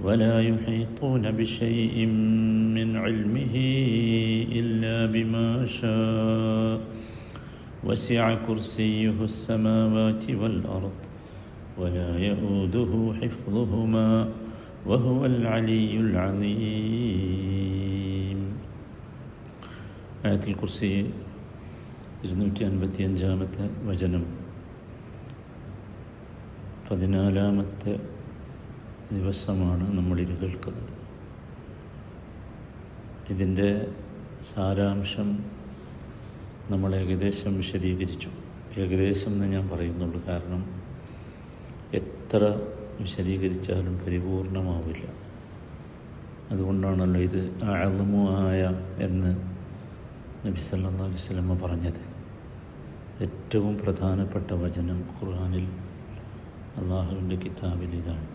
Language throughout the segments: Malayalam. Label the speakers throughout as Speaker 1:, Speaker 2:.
Speaker 1: ولا يحيطون بشيء من علمه إلا بما شاء وسع كرسيه السماوات والأرض ولا يؤوده حفظهما وهو العلي العظيم ആയത്തിൽ കുറിച്ച് ഇരുന്നൂറ്റി അൻപത്തി അഞ്ചാമത്തെ വചനം പതിനാലാമത്തെ ദിവസമാണ് നമ്മളിത് കേൾക്കുന്നത്. ഇതിന്റെ സാരാംശം നമ്മൾ ഏകദേശം വിശദീകരിച്ചു. ഏകദേശം എന്ന് ഞാൻ പറയുന്നുള്ളൂ. കാരണം എത്ര വിശദീകരിച്ചാലും പരിപൂർണമാവില്ല. അതുകൊണ്ടാണല്ലോ ഇത് ആയ എന്ന് നബി അലൈഹി സ്വലമ പറഞ്ഞത്. ഏറ്റവും പ്രധാനപ്പെട്ട വചനം ഖുർആാനിൽ അള്ളാഹുവിന്റെ കിതാബിൽ ഇതാണ്.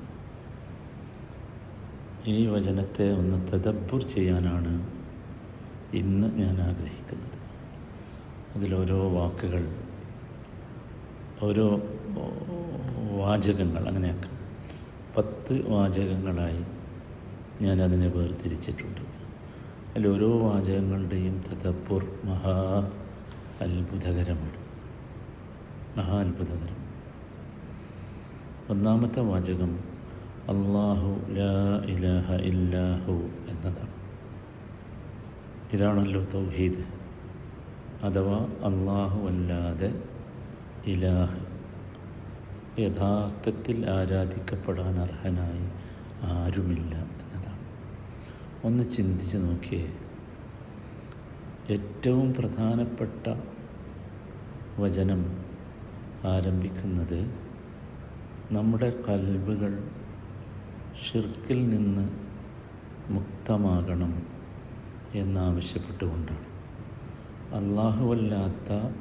Speaker 1: ഈ വചനത്തെ ഒന്ന് തദബ്ബുർ ചെയ്യാനാണ് ഇന്ന് ഞാൻ ആഗ്രഹിക്കുന്നത്. അതിലോരോ വാക്കുകൾ ഓരോ വാചകങ്ങൾ അങ്ങനെയൊക്കെ പത്ത് വാചകങ്ങളായി ഞാൻ അതിനെ വേർതിരിച്ചിട്ടുണ്ട്. അതിൽ ഓരോ വാചകങ്ങളുടെയും തദബ്ബുർ മഹാ അത്ഭുതകരമാണ്. മഹാ അത്ഭുതകരം. ഒന്നാമത്തെ വാചകം അള്ളാഹു ലാ ഇലാഹ ഇല്ലാഹു എന്നതാണ്. ഇതാണല്ലോ തൗഹീദ്. അഥവാ അള്ളാഹു അല്ലാതെ ഇലാഹ്. യഥാർത്ഥത്തിൽ ആരാധിക്കപ്പെടാൻ അർഹനായി ആരുമില്ല എന്നതാണ്. ഒന്ന് ചിന്തിച്ച് നോക്കിയേ. ഏറ്റവും പ്രധാനപ്പെട്ട വചനം ആരംഭിക്കുന്നത് നമ്മുടെ കൽബുകൾ ഷിർക്കിൽ നിന്ന് മുക്തമാകണം എന്നാവശ്യപ്പെട്ടുകൊണ്ടാണ്. അള്ളാഹുവല്ലാത്ത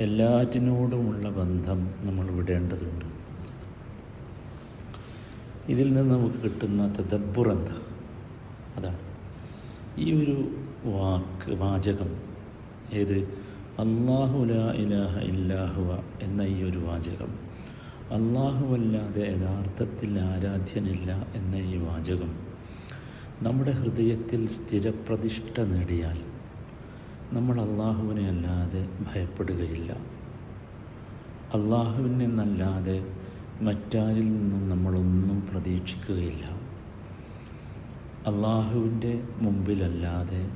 Speaker 1: എല്ലാറ്റിനോടുമുള്ള ബന്ധം നമ്മൾ വിടേണ്ടതുണ്ട്. ഇതിൽ നിന്ന് നമുക്ക് കിട്ടുന്ന തദബ്ബുർ എന്താ? അതാണ്. ഈ ഒരു വാക്ക് വാചകം ഏത്? അള്ളാഹുല ഇലാഹ ഇല്ലാഹുവ എന്ന ഈ ഒരു വാചകം. അള്ളാഹുവല്ലാതെ യഥാർത്ഥത്തിൽ ആരാധ്യനില്ല എന്ന ഈ വാചകം നമ്മുടെ ഹൃദയത്തിൽ സ്ഥിരപ്രതിഷ്ഠ നേടിയാൽ നമ്മൾ അള്ളാഹുവിനെ അല്ലാതെ ഭയപ്പെടുകയില്ല. അള്ളാഹുവിൽ നിന്നല്ലാതെ മറ്റാരിൽ നിന്നും നമ്മളൊന്നും പ്രതീക്ഷിക്കുകയില്ല. അള്ളാഹുവിന്റെ മുമ്പിലല്ലാതെ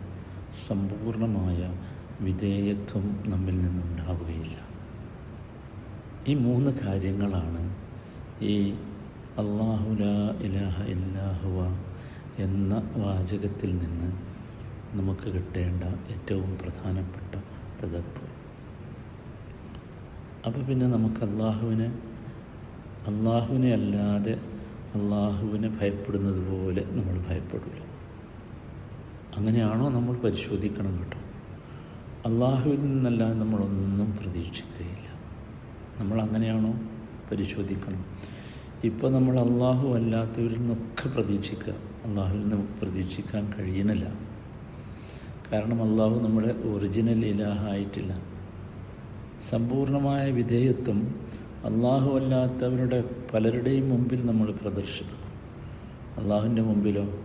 Speaker 1: സമ്പൂർണമായ വിധേയത്വം നമ്മിൽ നിന്നുണ്ടാവുകയില്ല. ഈ മൂന്ന് കാര്യങ്ങളാണ് ഈ അള്ളാഹുല ഇലാഹ ഇല്ലാഹുവ എന്ന വാചകത്തിൽ നിന്ന് നമുക്ക് കിട്ടേണ്ട ഏറ്റവും പ്രധാനപ്പെട്ട തതപ്പ് അപ്പോൾ പിന്നെ നമുക്ക് അള്ളാഹുവിനെ അള്ളാഹുവിനെ അല്ലാതെ അള്ളാഹുവിനെ ഭയപ്പെടുന്നത് പോലെ നമ്മൾ ഭയപ്പെടില്ല അങ്ങനെയാണോ നമ്മൾ പരിശോധിക്കണം കേട്ടോ? അള്ളാഹുവിൽ നിന്നല്ലാതെ നമ്മളൊന്നും പ്രതീക്ഷിക്കുകയില്ല. നമ്മൾ അങ്ങനെയാണോ പരിശോധിക്കണം? ഇപ്പോൾ നമ്മൾ അള്ളാഹു അല്ലാത്തവരിൽ നിന്നൊക്കെ പ്രതീക്ഷിക്കുക. അള്ളാഹുവിൽ നമുക്ക് പ്രതീക്ഷിക്കാൻ കഴിയണില്ല. കാരണം അള്ളാഹു നമ്മുടെ ഒറിജിനൽ ഇലാഹായിട്ടില്ല. സമ്പൂർണമായ വിധേയത്വം അള്ളാഹു അല്ലാത്തവരുടെ പലരുടെയും മുമ്പിൽ നമ്മൾ പ്രദർശിപ്പിക്കും. അള്ളാഹുവിന്റെ മുമ്പിലോ?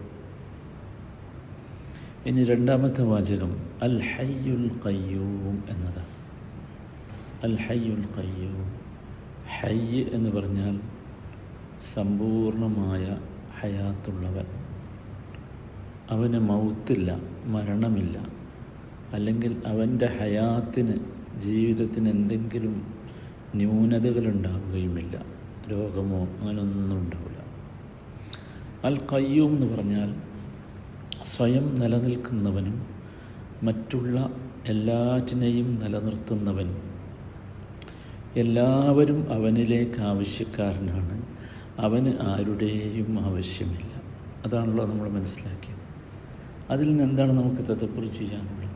Speaker 1: ഇനി രണ്ടാമത്തെ വാചകം അൽ ഹയ്യുൽ കയ്യൂം എന്നതാണ്. അൽ ഹയ്യുൽ ഹയ്യ് എന്ന് പറഞ്ഞാൽ സമ്പൂർണമായ ഹയാത്തുള്ളവൻ. അവന് മൗത്തില്ല മരണമില്ല. അല്ലെങ്കിൽ അവന്റെ ഹയാത്തിന് ജീവിതത്തിന് എന്തെങ്കിലും ന്യൂനതകളുണ്ടാവുകയുമില്ല. രോഗമോ അങ്ങനൊന്നും ഉണ്ടാവില്ല. അൽ കയ്യൂം എന്ന് പറഞ്ഞാൽ സ്വയം നിലനിൽക്കുന്നവനും മറ്റുള്ള എല്ലാറ്റിനെയും നിലനിർത്തുന്നവനും എല്ലാവരും അവനിലേക്ക് ആവശ്യക്കാരനാണ്. അവന് ആരുടെയും ആവശ്യമില്ല. അതാണല്ലോ നമ്മൾ മനസ്സിലാക്കിയത്. അതിൽ നിന്ന് എന്താണ് നമുക്ക് തദപ്പുർ ചെയ്യാനുള്ളത്?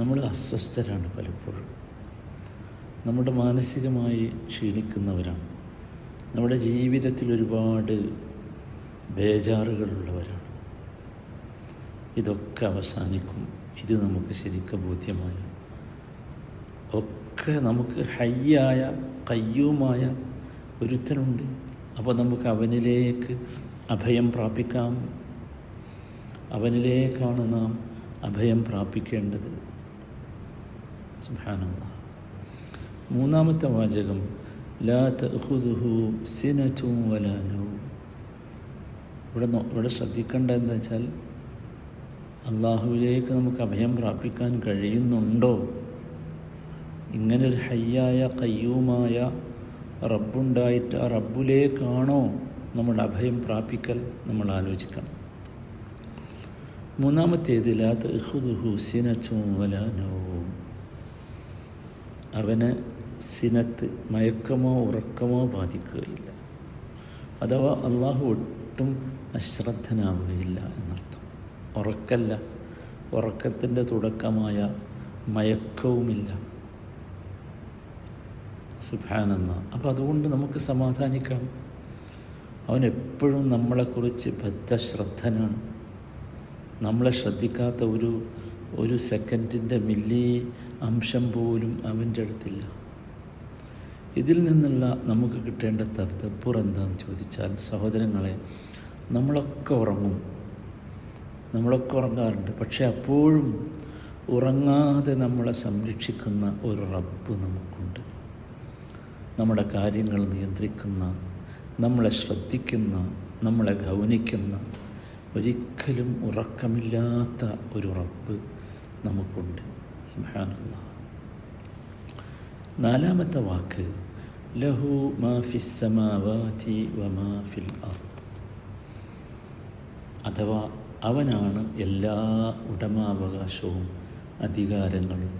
Speaker 1: നമ്മൾ അസ്വസ്ഥരാണ് പലപ്പോഴും. നമ്മുടെ മാനസികമായി ക്ഷീണിക്കുന്നവരാണ്. നമ്മുടെ ജീവിതത്തിൽ ഒരുപാട് ബേജാറുകളുള്ളവരാണ്. ഇതൊക്കെ അവസാനിക്കും. ഇത് നമുക്ക് ശരിക്കും ബോധ്യമായി ഒക്കെ നമുക്ക് ഹയ്യായ കയ്യുമായ ഒരുത്തനുണ്ട്. അപ്പോൾ നമുക്ക് അവനിലേക്ക് അഭയം പ്രാപിക്കാം. അവനിലേക്കാണ് നാം അഭയം പ്രാപിക്കേണ്ടത്. സുബ്ഹാനല്ലാഹ്. മൂന്നാമത്തെ വാചകം ലാ തഹുദുഹു സിനറ്റും ഇവിടെ ഇവിടെ ശ്രദ്ധിക്കേണ്ട എന്താ വെച്ചാൽ അള്ളാഹുവിലേക്ക് നമുക്ക് അഭയം പ്രാപിക്കാൻ കഴിയുന്നുണ്ടോ? ഇങ്ങനൊരു ഹയ്യായ കയ്യൂമായ റബ്ബുണ്ടായിട്ട് ആ റബ്ബുലേക്കാണോ നമ്മൾ അഭയം പ്രാപിക്കൽ നമ്മൾ ആലോചിക്കണം. മൂന്നാമത്തേത് ലാ തഹുദുഹു സിനച്ചും വലാനവും അവന് സിനത്ത് മയക്കമോ ഉറക്കമോ ബാധിക്കുകയില്ല. അഥവാ അള്ളാഹു ഒട്ടും അശ്രദ്ധനാവുകയില്ല എന്നർത്ഥം. ഉറക്കല്ല ഉറക്കത്തിന്റെ തുടക്കമായ മയക്കവുമില്ല. സുഭാനെന്ന അപ്പോൾ അതുകൊണ്ട് നമുക്ക് സമാധാനിക്കാം. അവൻ എപ്പോഴും നമ്മളെക്കുറിച്ച് ബദ്ധശ്രദ്ധനാണ്. നമ്മളെ ശ്രദ്ധിക്കാത്ത ഒരു ഒരു സെക്കൻഡിന്റെ മില്ലി അംശം പോലും അവന്റെ അടുത്തില്ല. ഇതിൽ നിന്നുള്ള നമുക്ക് കിട്ടേണ്ട തബ്ദപ്പുർ എന്താണെന്ന് ചോദിച്ചാൽ സഹോദരങ്ങളെ നമ്മളൊക്കെ ഉറങ്ങും. നമ്മളൊക്കെ ഉറങ്ങാറുണ്ട്. പക്ഷെ അപ്പോഴും ഉറങ്ങാതെ നമ്മളെ സംരക്ഷിക്കുന്ന ഒരു റബ്ബ് നമുക്കുണ്ട്. നമ്മുടെ കാര്യങ്ങൾ നിയന്ത്രിക്കുന്ന നമ്മളെ ശ്രദ്ധിക്കുന്ന നമ്മളെ ഗൗനിക്കുന്ന ഒരിക്കലും ഉറക്കമില്ലാത്ത ഒരു റബ്ബ് നമുക്കുണ്ട്. സുബ്ഹാനല്ലാഹ് നാലാമത്തെ വാക്ക് ലഹു മാ വമാഫിൽ വമാ ഫിൽ അഥവാ അവനാണ് എല്ലാ ഉടമാവകാശവും അധികാരങ്ങളും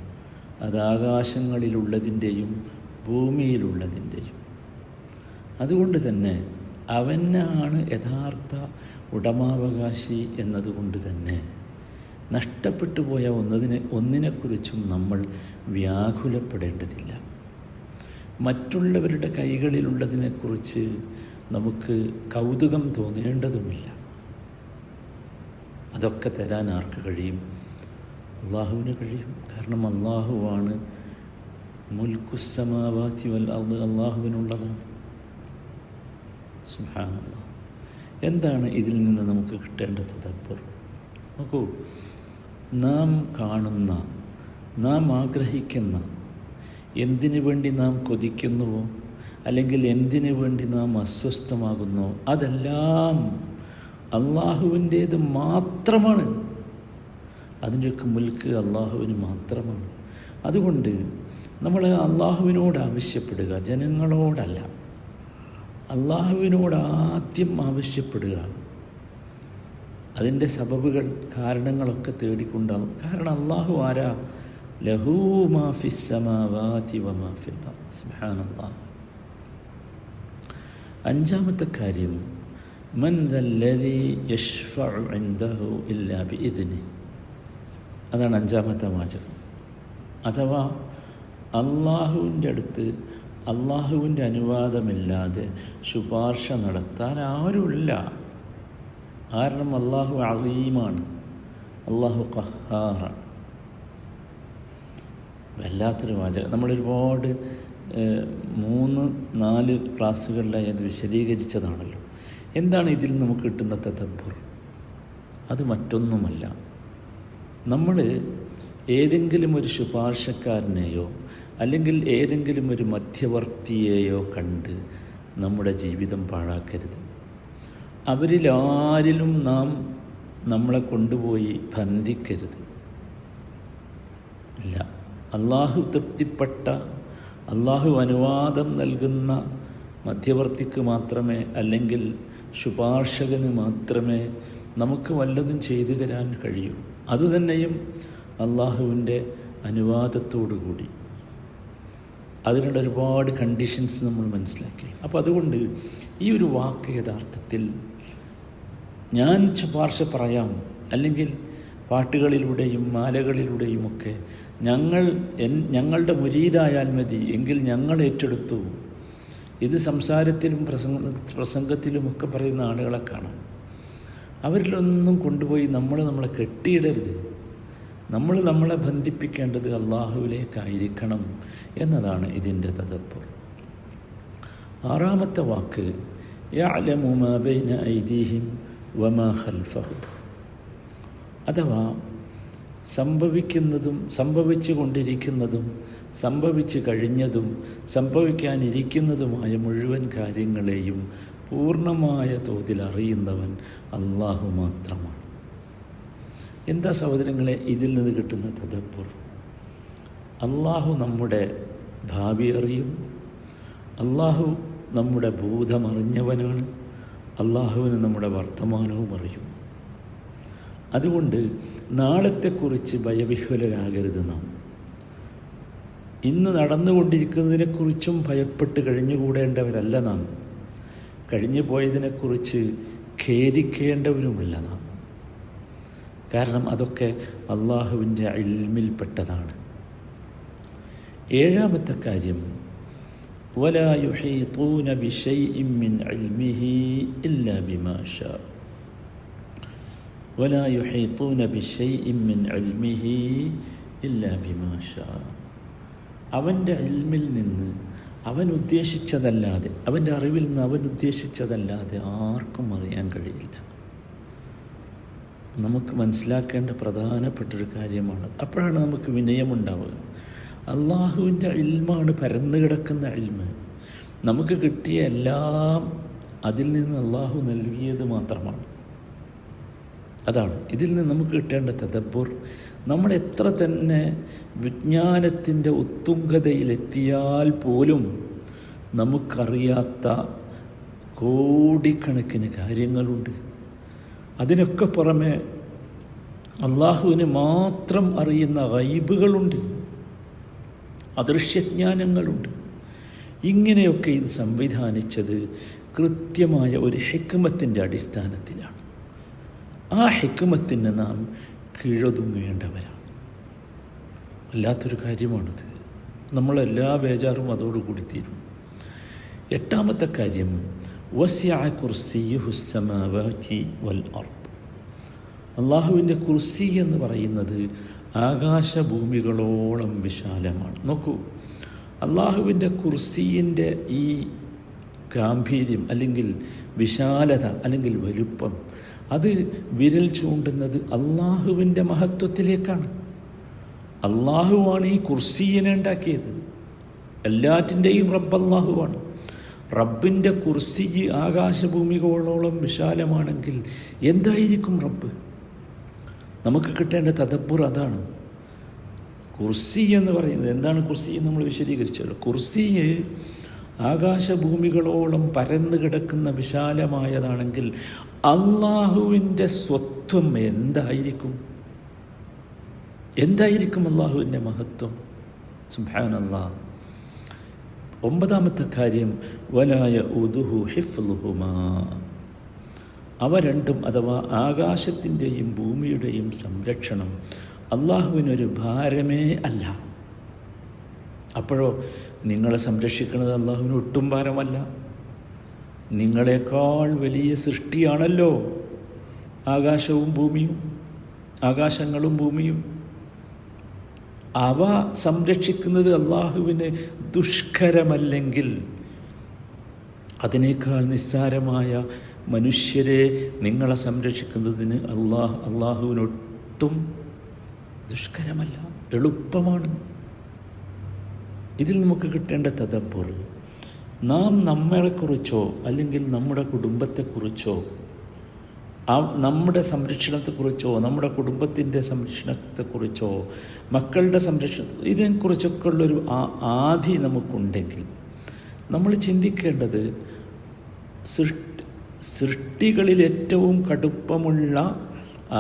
Speaker 1: അത് ആകാശങ്ങളിലുള്ളതിന്റെയും ഭൂമിയിലുള്ളതിന്റെയും അതുകൊണ്ട് തന്നെ അവനാണ് യഥാർത്ഥ ഉടമാവകാശി എന്നതുകൊണ്ട് തന്നെ നഷ്ടപ്പെട്ടു പോയ ഒന്നതിനെ ഒന്നിനെക്കുറിച്ചും നമ്മൾ വ്യാകുലപ്പെടേണ്ടതില്ല. മറ്റുള്ളവരുടെ കൈകളിലുള്ളതിനെക്കുറിച്ച് നമുക്ക് കൗതുകം തോന്നേണ്ടതുമില്ല. അതൊക്കെ തരാൻ ആർക്ക് കഴിയും? അള്ളാഹുവിന് കഴിയും. കാരണം അള്ളാഹുവാണ് വൽ അള്ളാഹുവിനുള്ളതാണ് എന്താണ് ഇതിൽ നിന്ന് നമുക്ക് കിട്ടേണ്ടത് തപ്പർ നോക്കൂ നാം കാണുന്ന നാം ആഗ്രഹിക്കുന്ന എന്തിനു വേണ്ടി നാം കൊതിക്കുന്നുവോ അല്ലെങ്കിൽ എന്തിനു വേണ്ടി നാം അസ്വസ്ഥമാകുന്നോ അതെല്ലാം അള്ളാഹുവിന്റേത് മാത്രമാണ്. അതിന്റെയൊക്കെ മുൽക്ക് അള്ളാഹുവിന് മാത്രമാണ്. അതുകൊണ്ട് നമ്മൾ അള്ളാഹുവിനോട് ആവശ്യപ്പെടുക ജനങ്ങളോടല്ല. അള്ളാഹുവിനോട് ആദ്യം ആവശ്യപ്പെടുക. അതിന്റെ സബബുകൾ കാരണങ്ങളൊക്കെ തേടിക്കൊണ്ടാകും കാരണം അള്ളാഹു ആരാ? ലഹൂ അഞ്ചാമത്തെ കാര്യം ഇല്ലാ അതാണ് അഞ്ചാമത്തെ വാചകം. അഥവാ അള്ളാഹുവിന്റെ അടുത്ത് അള്ളാഹുവിന്റെ അനുവാദമില്ലാതെ ശുപാർശ നടത്താൻ ആരുമില്ല. കാരണം അള്ളാഹു അലീമാണ്. അള്ളാഹു കഹാറാണ് വല്ലാത്തൊരു വാചകം. നമ്മളൊരുപാട് മൂന്ന് നാല് ക്ലാസ്സുകളിലായി അത് വിശദീകരിച്ചതാണല്ലോ. എന്താണ് ഇതിൽ നമുക്ക് കിട്ടുന്ന തദബ്ബുർ? അത് മറ്റൊന്നുമല്ല. നമ്മൾ ഏതെങ്കിലും ഒരു ശുപാർശക്കാരനെയോ അല്ലെങ്കിൽ ഏതെങ്കിലും ഒരു മധ്യവർത്തിയെയോ കണ്ട് നമ്മുടെ ജീവിതം പാഴാക്കരുത്. അവരിലാരിലും നാം നമ്മളെ കൊണ്ടുപോയി ബന്ധിക്കരുത്. ഇല്ല. അള്ളാഹു തൃപ്തിപ്പെട്ട അള്ളാഹു അനുവാദം നൽകുന്ന മധ്യവർത്തിക്ക് മാത്രമേ അല്ലെങ്കിൽ ശുപാർശകന് മാത്രമേ നമുക്ക് വല്ലതും ചെയ്തു തരാൻ കഴിയൂ. അതുതന്നെയും അള്ളാഹുവിന്റെ അനുവാദത്തോടു കൂടി അതിനുള്ള ഒരുപാട് കണ്ടീഷൻസ് നമ്മൾ മനസ്സിലാക്കി. അപ്പോൾ അതുകൊണ്ട് ഈ ഒരു വാക്ക് യഥാർത്ഥത്തിൽ ഞാൻ ശുപാർശ പറയാം. അല്ലെങ്കിൽ പാട്ടുകളിലൂടെയും മാലകളിലൂടെയും ഒക്കെ ഞങ്ങൾ എൻ ഞങ്ങളുടെ മുരീതായാൽ മതി. എങ്കിൽ ഞങ്ങൾ ഏറ്റെടുത്തു. ഇത് സംസാരത്തിലും പ്രസംഗ പ്രസംഗത്തിലുമൊക്കെ പറയുന്ന ആളുകളെ കാണാം. അവരിലൊന്നും കൊണ്ടുപോയി നമ്മൾ നമ്മളെ കെട്ടിയിടരുത്. നമ്മൾ നമ്മളെ ബന്ധിപ്പിക്കേണ്ടത് അള്ളാഹുവിലേക്കായിരിക്കണം എന്നതാണ് ഇതിന്റെ തതപ്പുർ ആറാമത്തെ വാക്ക് ഐദീഹിം അഥവാ സംഭവിക്കുന്നതും സംഭവിച്ചു കൊണ്ടിരിക്കുന്നതും സംഭവിച്ചു കഴിഞ്ഞതും സംഭവിക്കാനിരിക്കുന്നതുമായ മുഴുവൻ കാര്യങ്ങളെയും പൂർണമായ തോതിൽ അറിയുന്നവൻ അള്ളാഹു മാത്രമാണ്. എന്താ സഹോദരങ്ങളെ ഇതിൽ നിന്ന് കിട്ടുന്ന തദപ്പുർ അള്ളാഹു നമ്മുടെ ഭാവി അറിയും. അള്ളാഹു നമ്മുടെ ഭൂതമറിഞ്ഞവനാണ് അള്ളാഹുവിന് നമ്മുടെ വർത്തമാനവും അറിയും. അതുകൊണ്ട് നാളത്തെക്കുറിച്ച് ഭയവിഹ്വലരാകരുത് നാം. ഇന്ന് നടന്നുകൊണ്ടിരിക്കുന്നതിനെക്കുറിച്ചും ഭയപ്പെട്ട് കഴിഞ്ഞുകൂടേണ്ടവരല്ല നാം. കഴിഞ്ഞു പോയതിനെക്കുറിച്ച് ഖേദിക്കേണ്ടവരുമല്ല നാം. കാരണം അതൊക്കെ അള്ളാഹുവിൻ്റെ ഇൽമിൽപ്പെട്ടതാണ് ഏഴാമത്തെ കാര്യം ولا يحيطون بشيء من علمه إلا بما شاء ولا يحيطون بشيء من علمه إلا بما شاء അവൻ്റെ ഇൽമിൽ നിന്ന് അവൻ ഉദ്ദേശിച്ചതല്ലാതെ അവൻ്റെ അറിവിൽ നിന്ന് അവൻ ഉദ്ദേശിച്ചതല്ലാതെ ആർക്കും അറിയാൻ കഴിയില്ല നമുക്ക് മനസ്സിലാക്കേണ്ട പ്രധാനപ്പെട്ടൊരു കാര്യമാണ്. അപ്പോഴാണ് നമുക്ക് വിനയമുണ്ടാവുക. അള്ളാഹുവിന്റെ ഇൽമാണ് പരന്നു കിടക്കുന്ന ഇൽമ്. നമുക്ക് കിട്ടിയ എല്ലാം അതിൽ നിന്ന് അള്ളാഹു നൽകിയത് മാത്രമാണ്. അതാണ്. ഇതിൽ നിന്ന് നമുക്ക് കിട്ടേണ്ട തദബ്ബുർ. നമ്മൾ എത്ര തന്നെ വിജ്ഞാനത്തിന്റെ ഉത്തുംഗതയിലെത്തിയാൽ പോലും നമുക്കറിയാത്ത കോടിക്കണക്കിന് കാര്യങ്ങളുണ്ട്. അതിനൊക്കെ പുറമെ അള്ളാഹുവിന് മാത്രം അറിയുന്ന ഗൈബുകളുണ്ട് അദൃശ്യജ്ഞാനങ്ങളുണ്ട്. ഇങ്ങനെയൊക്കെ ഇത് സംവിധാനിച്ചത് കൃത്യമായ ഒരു ഹെക്കുമത്തിന്റെ അടിസ്ഥാനത്തിലാണ്. ആ ഹെക്കുമത്തിന് നാം കീഴൊതുങ്ങേണ്ടവരാണ് വല്ലാത്തൊരു കാര്യമാണിത്. നമ്മളെല്ലാ ബേജാറും അതോടുകൂടി തീരും. എട്ടാമത്തെ കാര്യം വൽ അള്ളാഹുവിന്റെ കുർസി എന്ന് പറയുന്നത് ആകാശഭൂമികളോളം വിശാലമാണ്. നോക്കൂ അള്ളാഹുവിന്റെ കുർസീന്റെ ഈ ഗാംഭീര്യം അല്ലെങ്കിൽ വിശാലത അല്ലെങ്കിൽ വലുപ്പം അത് വിരൽ ചൂണ്ടുന്നത് അള്ളാഹുവിന്റെ മഹത്വത്തിലേക്കാണ്. അള്ളാഹുവാണ് ഈ കുർസീനെ ഉണ്ടാക്കിയത്. എല്ലാറ്റിന്റെയും റബ്ബ് അള്ളാഹുവാണ് റബ്ബിന്റെ കുർസിജ് ആകാശഭൂമികളോളം വിശാലമാണെങ്കിൽ എന്തായിരിക്കും റബ്ബ്? നമുക്ക് കിട്ടേണ്ട തദബ്ബുർ അതാണ്. കുർസി എന്ന് പറയുന്നത് എന്താണ് കുർസി എന്ന് നമ്മൾ വിശദീകരിച്ചല്ലോ കുർസി ആകാശഭൂമികളോളം പരന്നു കിടക്കുന്ന വിശാലമായതാണെങ്കിൽ അള്ളാഹുവിന്റെ സ്വത്വം എന്തായിരിക്കും? എന്തായിരിക്കും അള്ളാഹുവിന്റെ മഹത്വം? അള്ളാഹ് ഒമ്പതാമത്തെ കാര്യം വലായ ഉദുഹു ഹിഫ്ലുഹുമാ. അവ രണ്ടും അഥവാ ആകാശത്തിന്റെയും ഭൂമിയുടെയും സംരക്ഷണം അള്ളാഹുവിനൊരു ഭാരമേ അല്ല. അപ്പോഴോ നിങ്ങളെ സംരക്ഷിക്കുന്നത് അള്ളാഹുവിന് ഒട്ടും ഭാരമല്ല. നിങ്ങളെക്കാൾ വലിയ സൃഷ്ടിയാണല്ലോ ആകാശവും ഭൂമിയും ആകാശങ്ങളും ഭൂമിയും. അവ സംരക്ഷിക്കുന്നത് അള്ളാഹുവിന് ദുഷ്കരമല്ലെങ്കിൽ അതിനേക്കാൾ നിസ്സാരമായ മനുഷ്യരെ നിങ്ങളെ സംരക്ഷിക്കുന്നതിന് അള്ളാഹ് അള്ളാഹുവിനൊട്ടും ദുഷ്കരമല്ല എളുപ്പമാണ്. ഇതിൽ നമുക്ക് കിട്ടേണ്ട തദബ്ബുർ നാം നമ്മളെക്കുറിച്ചോ അല്ലെങ്കിൽ നമ്മുടെ കുടുംബത്തെക്കുറിച്ചോ ആ നമ്മുടെ സംരക്ഷണത്തെക്കുറിച്ചോ നമ്മുടെ കുടുംബത്തിന്റെ സംരക്ഷണത്തെക്കുറിച്ചോ മക്കളുടെ സംരക്ഷണ ഇതിനെക്കുറിച്ചൊക്കെ ഉള്ളൊരു ആധി നമുക്കുണ്ടെങ്കിൽ നമ്മൾ ചിന്തിക്കേണ്ടത് സൃഷ്ടി സൃഷ്ടികളിൽ ഏറ്റവും കടുപ്പമുള്ള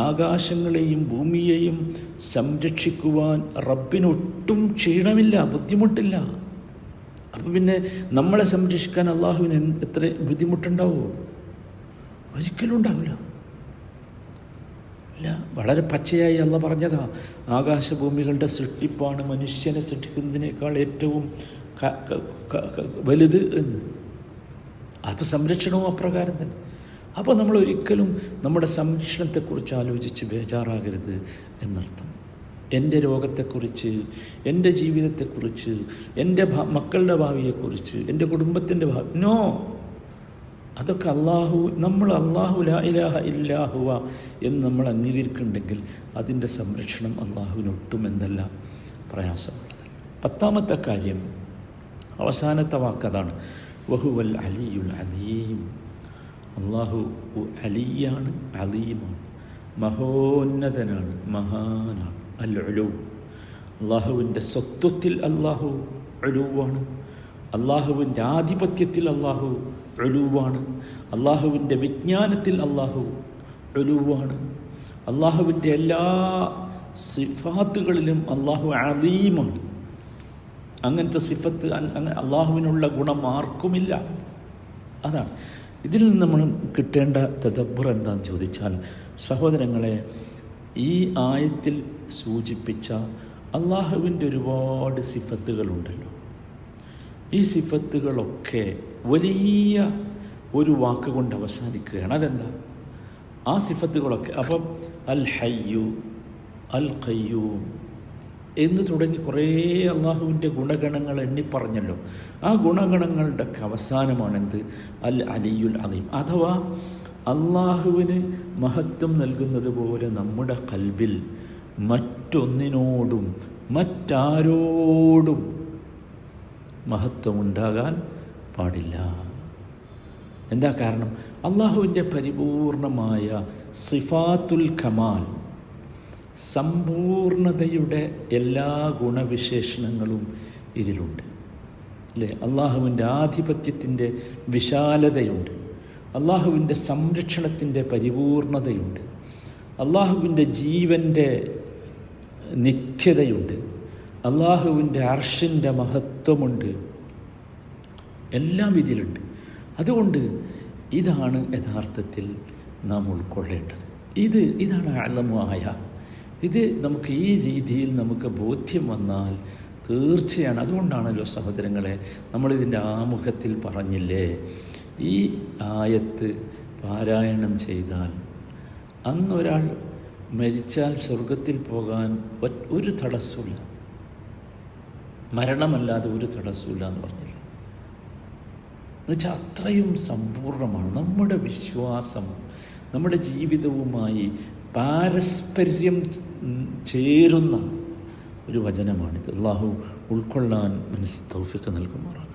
Speaker 1: ആകാശങ്ങളെയും ഭൂമിയെയും സംരക്ഷിക്കുവാൻ റബ്ബിനൊട്ടും ക്ഷീണമില്ല ബുദ്ധിമുട്ടില്ല. അപ്പം പിന്നെ നമ്മളെ സംരക്ഷിക്കാൻ അള്ളാഹുവിന് എത്ര ബുദ്ധിമുട്ടുണ്ടാവുമോ ഒരിക്കലും ഉണ്ടാവില്ല. ഇല്ല. വളരെ പച്ചയായി അല്ല പറഞ്ഞതാ. ആകാശഭൂമികളുടെ സൃഷ്ടിപ്പാണ് മനുഷ്യനെ സൃഷ്ടിക്കുന്നതിനേക്കാൾ ഏറ്റവും വലുത് എന്ന്. അപ്പോൾ സംരക്ഷണവും അപ്രകാരം തന്നെ. അപ്പോൾ നമ്മൾ ഒരിക്കലും നമ്മുടെ സംരക്ഷണത്തെക്കുറിച്ച് ആലോചിച്ച് ബേജാറാകരുത് എന്നർത്ഥം. എന്റെ രോഗത്തെക്കുറിച്ച് എന്റെ ജീവിതത്തെക്കുറിച്ച് എന്റെ മക്കളുടെ ഭാവിയെക്കുറിച്ച് എന്റെ കുടുംബത്തിന്റെ ഭാവി നോ. അതൊക്കെ അള്ളാഹു നമ്മൾ അള്ളാഹു ലാ ഇലാഹ ഇല്ലാഹുവ എന്ന് നമ്മൾ അംഗീകരിക്കുന്നുണ്ടെങ്കിൽ അതിന്റെ സംരക്ഷണം അള്ളാഹുവിനൊട്ടും എന്നല്ല പ്രയാസമുള്ളത് പത്താമത്തെ കാര്യം അവസാനത്തെ വാക്കതാണ് വഹുവൽ അലിയുൽ അലീം. അള്ളാഹു അലിയാണ് അലീമാണ്. മഹോന്നതനാണ് മഹാനാണ്. ഉലു അള്ളാഹുവിന്റെ സ്വത്വത്തിൽ അള്ളാഹു ഉലുവാണ്. അള്ളാഹുവിന്റെ ആധിപത്യത്തിൽ അള്ളാഹു ഒലുവാണ് അള്ളാഹുവിന്റെ വിജ്ഞാനത്തിൽ അള്ളാഹു ഒലുവാണ് അള്ളാഹുവിന്റെ എല്ലാ സിഫാത്തുകളിലും അള്ളാഹു അലീമാണ്. അങ്ങനത്തെ സിഫത്ത് അള്ളാഹുവിനുള്ള ഗുണം ആർക്കുമില്ല. അതാണ്. ഇതിൽ നിന്ന് നമ്മൾ കിട്ടേണ്ട തദബ്ബർ എന്താണെന്ന് ചോദിച്ചാൽ സഹോദരങ്ങളെ ഈ ആയത്തിൽ സൂചിപ്പിച്ച അള്ളാഹുവിന്റെ ഒരുപാട് സിഫത്തുകളുണ്ടല്ലോ. ഈ സിഫത്തുകളൊക്കെ വലിയ ഒരു വാക്കുകൊണ്ട് അവസാനിക്കുകയാണ്. അതെന്താ? ആ സിഫത്തുകളൊക്കെ അപ്പം അൽ ഹയ്യു അൽ ഖയ്യൂം എന്ന് തുടങ്ങി കുറേ അള്ളാഹുവിന്റെ ഗുണഗണങ്ങൾ എണ്ണി പറഞ്ഞല്ലോ. ആ ഗുണഗണങ്ങളുടെ അവസാനമാണെന്ത്? അൽ അലിയുൽ അലീം അഥവാ അള്ളാഹുവിന് മഹത്വം നൽകുന്നത് പോലെ നമ്മുടെ കൽബിൽ മറ്റൊന്നിനോടും മറ്റാരോടും മഹത്വമുണ്ടാകാൻ പാടില്ല. എന്താ കാരണം? അള്ളാഹുവിന്റെ പരിപൂർണമായ സിഫാത്തുൽ കമാൽ സമ്പൂർണതയുടെ എല്ലാ ഗുണവിശേഷണങ്ങളും ഇതിലുണ്ട്. അല്ലേ? അള്ളാഹുവിന്റെ ആധിപത്യത്തിന്റെ വിശാലതയുണ്ട്. അള്ളാഹുവിന്റെ സംരക്ഷണത്തിന്റെ പരിപൂർണതയുണ്ട്. അള്ളാഹുവിന്റെ ജീവന്റെ നിത്യതയുണ്ട്. അള്ളാഹുവിന്റെ അർഷിന്റെ മഹത്വമുണ്ട്. എല്ലാം ഇതിലുണ്ട് അതുകൊണ്ട് ഇതാണ് യഥാർത്ഥത്തിൽ നാം ഉൾക്കൊള്ളേണ്ടത്. ഇത് ഇതാണ് അലമായ ഇത് നമുക്ക് ഈ രീതിയിൽ നമുക്ക് ബോധ്യം വന്നാൽ തീർച്ചയാണ്. അതുകൊണ്ടാണല്ലോ സഹോദരങ്ങളെ നമ്മളിതിന്റെ ആമുഖത്തിൽ പറഞ്ഞില്ലേ? ഈ ആയത്ത് പാരായണം ചെയ്താൽ അന്നൊരാൾ മരിച്ചാൽ സ്വർഗത്തിൽ പോകാൻ ഒരു തടസ്സമില്ല. മരണമല്ലാതെ ഒരു തടസ്സമില്ല എന്ന് പറഞ്ഞില്ല? എന്നുവെച്ചാൽ അത്രയും സമ്പൂർണമാണ് നമ്മുടെ വിശ്വാസം നമ്മുടെ ജീവിതവുമായി പാരസ്പര്യം ചേരുന്ന ഒരു വചനമാണിത്. അള്ളാഹു ഉൾക്കൊള്ളാൻ മനസ്സ് തൗഫിക്ക് നൽകുമാറാകട്ടെ.